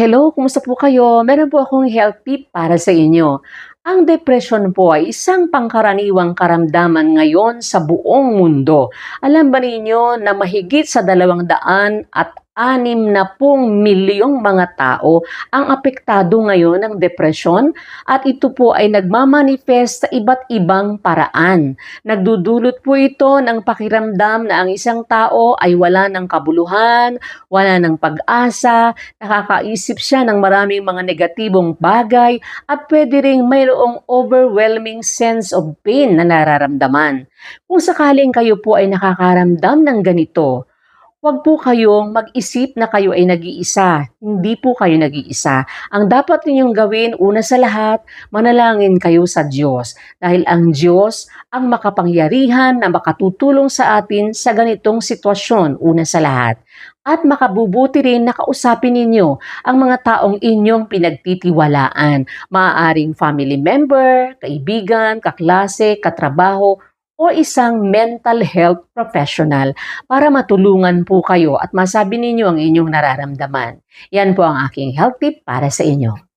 Hello, kumusta po kayo? Meron po akong health tip para sa inyo. Ang depression po ay isang pangkaraniwang karamdaman ngayon sa buong mundo. Alam ba ninyo na mahigit sa dalawang daan at anim na pong milyong mga tao ang apektado ngayon ng depression at ito po ay nagmamanifest sa iba't ibang paraan. Nagdudulot po ito ng pakiramdam na ang isang tao ay wala ng kabuluhan, wala ng pag-asa, nakakaisip siya ng maraming mga negatibong bagay at pwede ring mayroong overwhelming sense of pain na nararamdaman. Kung sakaling kayo po ay nakakaramdam ng ganito, Huwag po kayong mag-isip na kayo ay nag-iisa. Hindi po kayo nag-iisa. Ang dapat ninyong gawin, una sa lahat, manalangin kayo sa Diyos. Dahil ang Diyos ang makapangyarihan na makatutulong sa atin sa ganitong sitwasyon, una sa lahat. At makabubuti rin na kausapin ninyo ang mga taong inyong pinagtitiwalaan. Maaaring family member, kaibigan, kaklase, katrabaho, o isang mental health professional para matulungan po kayo at masabi ninyo ang inyong nararamdaman. Yan po ang aking health tip para sa inyo.